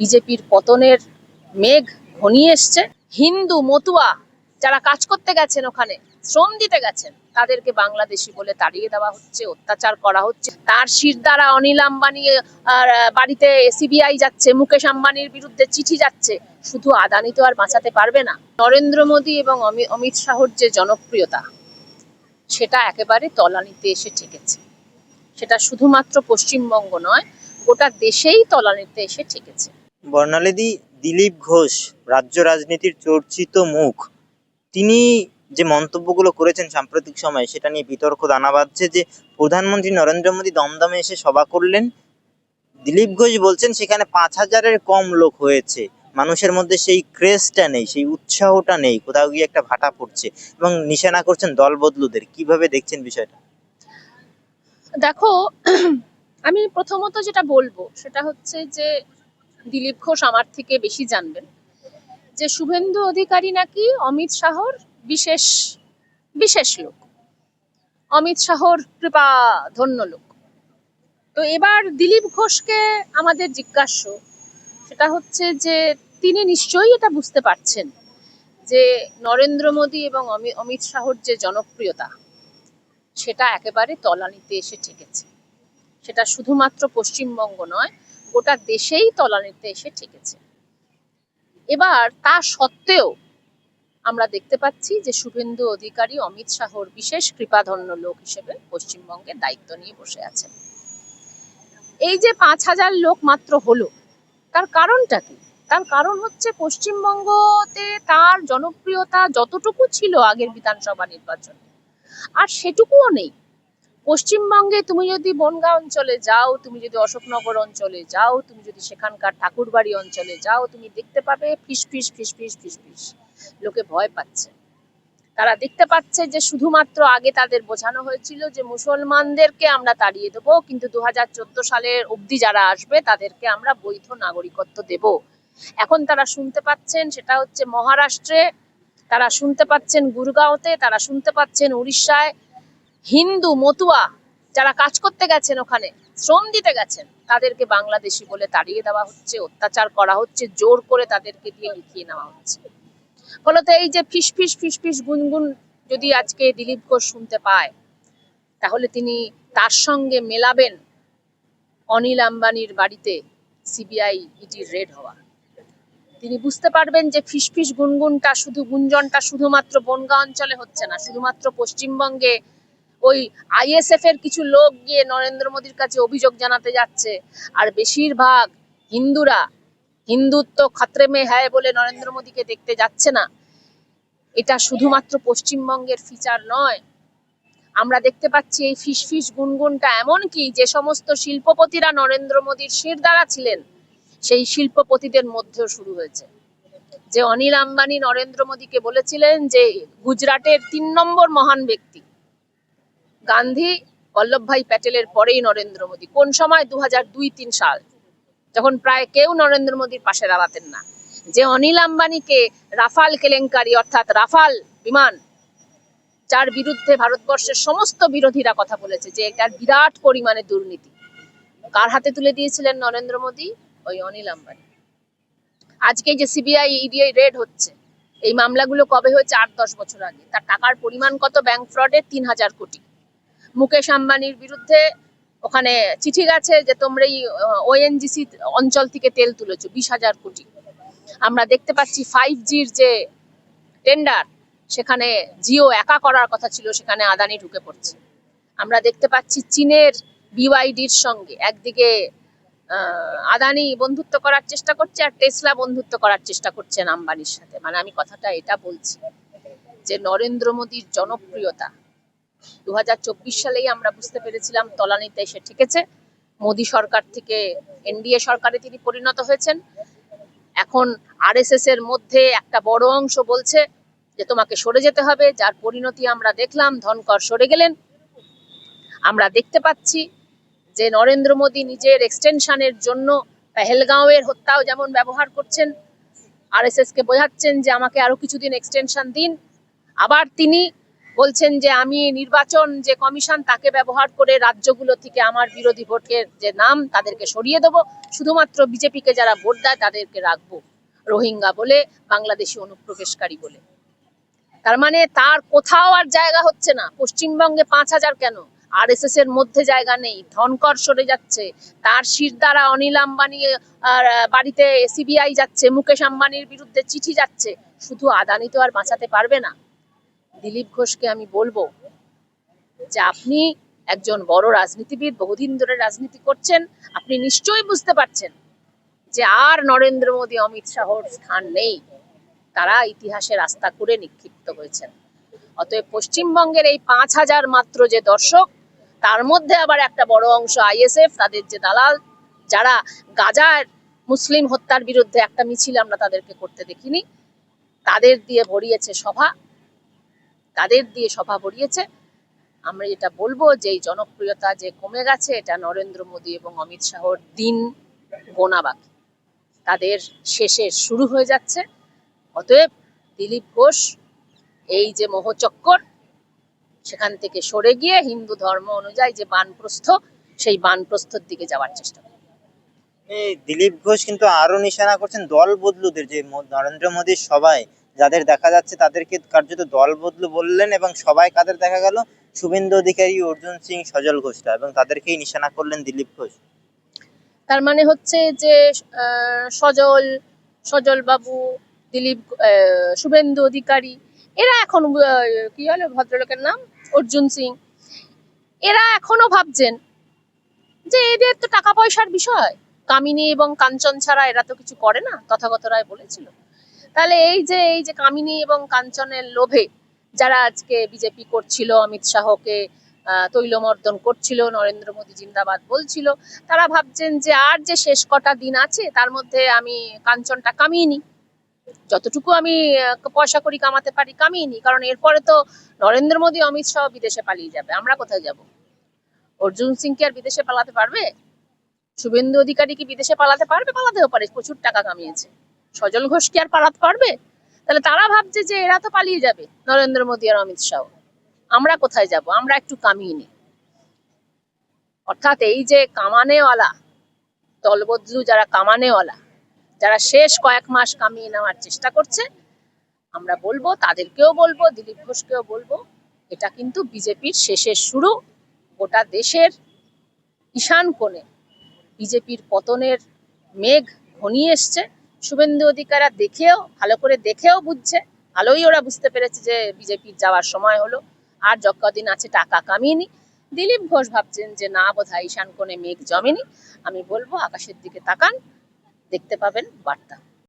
বিজেপির পতনের মেঘ ঘনিয়ে এসছে। হিন্দু, মতুয়া যারা কাজ করতে গেছেন ওখানে, শ্রম দিতে গেছেন, তাদেরকে বাংলাদেশি বলে তাড়িয়ে দেওয়া হচ্ছে, অত্যাচার করা হচ্ছে। তার শির দ্বারা অনিল আম্বানি বাড়িতে সিবিআই যাচ্ছে, মুকেশ আম্বানির বিরুদ্ধে চিঠি যাচ্ছে, শুধু আদানি তো আর বাঁচাতে পারবে না। নরেন্দ্র মোদী এবং অমি- অমিত শাহর যে জনপ্রিয়তা, সেটা একেবারে তলানিতে এসে ঠেকেছে। সেটা শুধুমাত্র পশ্চিমবঙ্গ নয় গোটা দেশেই তলানিতে এসে ঠেকেছে। বর্ণালীদি দিলীপ ঘোষ রাজ্য রাজনীতির চর্চিত মুখ। তিনি যে মন্তব্যগুলো করেছেন সাম্প্রতিক সময়ে সেটা নিয়ে বিতর্ক দানা বাঁধছে যে প্রধানমন্ত্রী নরেন্দ্র মোদী দমদমে এসে সভা করলেন। দিলীপ ঘোষ বলছেন সেখানে পাঁচ হাজারের কম লোক হয়েছে। মানুষের মধ্যে সেই ক্রেজটা নেই সেই উৎসাহটা নেই। কোথাও গিয়ে একটা ভাটা পড়ছে এবং নিশানা করছেন দল বদলুদের। কীভাবে দেখছেন বিষয়টা? দেখো আমি প্রথমত যেটা বলব, সেটা হচ্ছে যে দিলীপ ঘোষ আমার থেকে বেশি জানবেন। যে শুভেন্দু অধিকারী নাকি অমিত শাহর বিশেষ বিশেষ লোক। অমিত শাহর কৃপা ধন্য লোক। তো এবার দিলীপ ঘোষকে আমাদের জিজ্ঞাস্য, সেটা হচ্ছে যে তিনি নিশ্চয়ই এটা বুঝতে পারছেন যে নরেন্দ্র মোদী এবং অমি- অমিত শাহর যে জনপ্রিয়তা, সেটা একেবারে তলানিতে এসে ঠেকেছে। সেটা শুধুমাত্র পশ্চিমবঙ্গ নয়, গোটা দেশেই তলানিতে এসে ঠেকেছে। এবার তা সত্ত্বেও আমরা দেখতে পাচ্ছি যে শুভেন্দু অধিকারী অমিত শাহর বিশেষ কৃপাধন্য লোক হিসেবে পশ্চিমবঙ্গের দায়িত্ব নিয়ে বসে আছেন। এই যে পাঁচ হাজার লোক মাত্র হলো, তার কারণটা কি? তার কারণ হচ্ছে পশ্চিমবঙ্গতে তার জনপ্রিয়তা যতটুকু ছিল আগের বিধানসভা নির্বাচনে, আর সেটুকুও নেই। পশ্চিমবঙ্গে তুমি যদি বনগাঁ অঞ্চলে যাও, তুমি যদি অশোকনগর অঞ্চলে যাও, তুমি যদি সেখানকার ঠাকুরবাড়ি অঞ্চলে যাও, তুমি দেখতে পাবে ফিস ফিস ফিস ফিস ফিস ফিস। লোকে ভয় পাচ্ছে। তারা দেখতে পাচ্ছে যে শুধুমাত্র আগে তাদের বোঝানো হয়েছিল যে মুসলমানদেরকে আমরা তাড়িয়ে দেবো, কিন্তু দু সালের অবধি যারা আসবে, তাদেরকে আমরা বৈধ নাগরিকত্ব দেব। এখন তারা শুনতে পাচ্ছেন, সেটা হচ্ছে মহারাষ্ট্রে, তারা শুনতে পাচ্ছেন গুরগাঁওতে, তারা শুনতে পাচ্ছেন উড়িষ্যায় হিন্দু মতুয়া যারা কাজ করতে গেছেন ওখানে, শ্রম দিতে গেছেন, তাদেরকে বাংলাদেশি বলে তাড়িয়ে দেওয়া হচ্ছে, অত্যাচার করা হচ্ছে, জোর করে তাদেরকে দিয়ে লিখিয়ে নেওয়া হচ্ছে। ফলত এই যে ফিস ফিস ফিস ফিস গুনগুন যদি আজকে দিলীপ ঘোষ শুনতে পায়, তাহলে তিনি তার সঙ্গে মেলাবেন অনিল আম্বানির বাড়িতে সিবিআই ইডির রেড হওয়া। তিনি বুঝতে পারবেন যে ফিসফিস গুনগুনটা শুধু গুঞ্জনটা শুধুমাত্র বনগাঁ অঞ্চলে হচ্ছে না, শুধুমাত্র পশ্চিমবঙ্গে ওই আইএসএফ এর কিছু লোক গিয়ে নরেন্দ্র মোদীর কাছে অভিযোগ জানাতে যাচ্ছে। আর বেশিরভাগ হিন্দুরা, হিন্দুত্ব খাতরে মে হ্যায় বলে নরেন্দ্র মোদীকে দেখতে যাচ্ছে না। এটা শুধুমাত্র পশ্চিমবঙ্গের ফিচার নয়। আমরা দেখতে পাচ্ছি এই ফিসফিস গুনগুনটা এমন কি, যে সমস্ত শিল্পপতিরা নরেন্দ্র মোদীর শির দ্বারা ছিলেন, সেই শিল্পপতিদের মধ্যেও শুরু হয়েছে। যে অনিল আম্বানি নরেন্দ্র মোদীকে বলেছিলেন যে, গুজরাটের তিন নম্বর মহান ব্যক্তি গান্ধী বল্লভভাই প্যাটেলের পরেই নরেন্দ্র মোদী। কোন সময়? দু হাজার দুই, তিন সাল। যখন প্রায় কেউ নরেন্দ্র মোদীর পাশে দাঁড়াতেন না। যে অনিল আম্বানিকে রাফাল কেলেঙ্কারি অর্থাৎ রাফাল বিমান, যার বিরুদ্ধে ভারতবর্ষের সমস্ত বিরোধীরা কথা বলেছে যে এটার বিরাট পরিমাণে দুর্নীতি। কার হাতে তুলে দিয়েছিলেন নরেন্দ্র মোদী? ওই অনিল আম্বানি। আজকে যে সিবিআই, ইডিআই রেড হচ্ছে, এই মামলাগুলো কবে হয়েছে? আট, দশ বছর আগে। তার টাকার পরিমাণ কত? ব্যাংক ফ্রডের তিন হাজার কোটি। মুকেশ আম্বানির বিরুদ্ধে ওখানে চিঠি গেছে যে তোমরা এই ওএনজিসি অঞ্চল থেকে তেল তুলেছো, বিশ হাজার কোটি। আমরা দেখতে পাচ্ছি ফাইভ জির যে টেন্ডার সেখানে জিও একা করার কথা ছিল, সেখানে আদানি ঢুকে পড়ছে। আমরা দেখতে পাচ্ছি চীনের বিওয়াইডির সঙ্গে একদিকে আদানি বন্ধুত্ব করার চেষ্টা করছে আর টেসলা বন্ধুত্ব করার চেষ্টা করছেন আম্বানির সাথে। মানে আমি কথাটা এটা বলছি যে নরেন্দ্র মোদীর জনপ্রিয়তা দু হাজার চব্বিশ সালেই আমরা বুঝতে পেরেছিলাম তলানিতে এসে ঠেকেছে। মোদী সরকার থেকে এনডিএ সরকারে তিনি পরিণত হয়েছেন। এখন আরএসএস এর মধ্যে একটা বড় অংশ বলছে যে, তোমাকে সরে যেতে হবে। যার পরিণতি আমরা দেখলাম, ধনকর সরে গেলেন। আমরা দেখতে পাচ্ছি যে, নরেন্দ্র মোদী নিজের এক্সটেনশনের জন্য পেহেলগাঁওয়ের হত্যাও যেমন ব্যবহার করছেন আরএসএস কে বোঝাচ্ছেন যে, আমাকে আরও কিছুদিন এক্সটেনশন দিন। আবার তিনি বলছেন যে আমি নির্বাচন যে কমিশন, তাকে ব্যবহার করে রাজ্যগুলো থেকে আমার বিরোধী ভোটের যে নাম, তাদেরকে সরিয়ে দেবো। শুধুমাত্র বিজেপিকে যারা ভোট দেয়, তাদেরকে রাখব। রোহিঙ্গা বলে, বাংলাদেশি অনুপ্রবেশকারী বলে। তার মানে তার কোথাও আর জায়গা হচ্ছে না। পশ্চিমবঙ্গে পাঁচ হাজার কেন? আর এস এর মধ্যে জায়গা নেই। ধনকর সরে যাচ্ছে। তার শির দ্বারা অনিল আম্বানি বাড়িতে সিবিআই যাচ্ছে। মুকেশ আম্বানির বিরুদ্ধে চিঠি যাচ্ছে। শুধু আদানি তো আর বাঁচাতে পারবে না। দিলীপ ঘোষকে আমি বলব যে আপনি একজন বড় রাজনীতিবিদ, বহুদিন ধরে রাজনীতি করছেন, আপনি নিশ্চয়ই বুঝতে পারছেন যে আর নরেন্দ্র মোদী, অমিত শাহর স্থান নেই। তারা ইতিহাসে রাস্তা করে নিক্ষিপ্ত হয়েছেন। অতএব পশ্চিমবঙ্গের এই পাঁচ হাজার মাত্র যে দর্শক, তার মধ্যে আবার একটা বড় অংশ আইএসএফ, তাদের যে দালাল, যারা গাজার মুসলিম হত্যার বিরুদ্ধে একটা মিছিল আমরা তাদেরকে করতে দেখিনি, তাদের দিয়ে ভরিয়েছে সভা। তাদের দিয়ে সভা ভরিয়েছে। আমরা যেটা বলব যে জনপ্রিয়তা যে কমে গেছে, এটা নরেন্দ্র মোদী এবং অমিত শাহর দিন গোনা বাকি। তাদের শেষে শুরু হয়ে যাচ্ছে। অতএব দিলীপ ঘোষ, এই যে মোহচক্কর, সেখান থেকে সরে গিয়ে হিন্দু ধর্ম অনুযায়ী যে বানপ্রস্থ, সেই বানপ্রস্থর দিকে যাওয়ার চেষ্টা দিলীপ ঘোষ কিন্তু আরও নিশানা করছেন দল বদলুদের, যে নরেন্দ্র মোদীর সবাই যাদের দেখা যাচ্ছে তাদেরকে কার্যত দল বদলু বললেন এবং সবাই কাদের দেখা গেল? শুভেন্দু অধিকারী, অর্জুন সিং, সজল ঘোষরা এবং তাদেরকেই নিশানা করলেন দিলীপ ঘোষ। তার মানে হচ্ছে যে সজল সজল বাবু, দিলীপ শুভেন্দু অধিকারী, এরা এখন কি হলো ভদ্রলোকের নাম? অর্জুন সিং। এরা এখনও ভাবছেন যে এদের তো টাকা পয়সার বিষয়। কামিনী এবং কাঞ্চন ছাড়া এরা তো কিছু করে না, তথাগত রায় বলেছিল। তাহলে এই যে এই যে কামিনী এবং কাঞ্চনের লোভে যারা আজকে বিজেপি করছিল, অমিত শাহকে তৈলমর্দন করছিল, নরেন্দ্র মোদী জিন্দাবাদ বলছিল, তারা ভাবছেন যে আর যে শেষ কটা দিন আছে, তার মধ্যে আমি কাঞ্চনটা কামিয়ে নিই। যতটুকু আমি পয়সা করি, কামাতে পারি, কামিয়ে নিই। কারণ এরপরে তো নরেন্দ্র মোদী, অমিত শাহ বিদেশে পালিয়ে যাবে। আমরা কোথায় যাব? অর্জুন সিং কি আর বিদেশে পালাতে পারবে? শুভেন্দু অধিকারী কি বিদেশে পালাতে পারবে? পালাতেও পারে, প্রচুর টাকা কামিয়েছে। সজল ঘোষ কি আর পালাতে পারবে? তাহলে তারা ভাবছে যে এরা তো পালিয়ে যাবে, নরেন্দ্র মোদী আর অমিত শাহ। আমরা কোথায় যাব? আমরা একটু কামিয়ে নিই। অর্থাৎ এই যে কামানেওয়ালা, দলবদলু যারা কামানেওয়ালা, যারা শেষ কয়েক মাস কামিয়ে নেওয়ার চেষ্টা করছে, আমরা বলব, তাদেরকেও বলব, দিলীপ ঘোষকেও বলব, এটা কিন্তু বিজেপির শেষের শুরু। গোটা দেশের ঈশান কোণে বিজেপির পতনের মেঘ ঘনিয়ে এসছে। শুভেন্দু অধিকারা দেখেও, ভালো করে দেখেও বুঝছে। ভালোই ওরা বুঝতে পেরেছে যে বিজেপির যাওয়ার সময় হলো। আর যজ্ঞদিন আছে টাকা কামিয়েনি। দিলীপ ঘোষ ভাবছেন যে না বোধ হয় ঈশান কোণে মেঘ জমেনি। আমি বলব, আকাশের দিকে তাকান, দেখতে পাবেন বার্তা।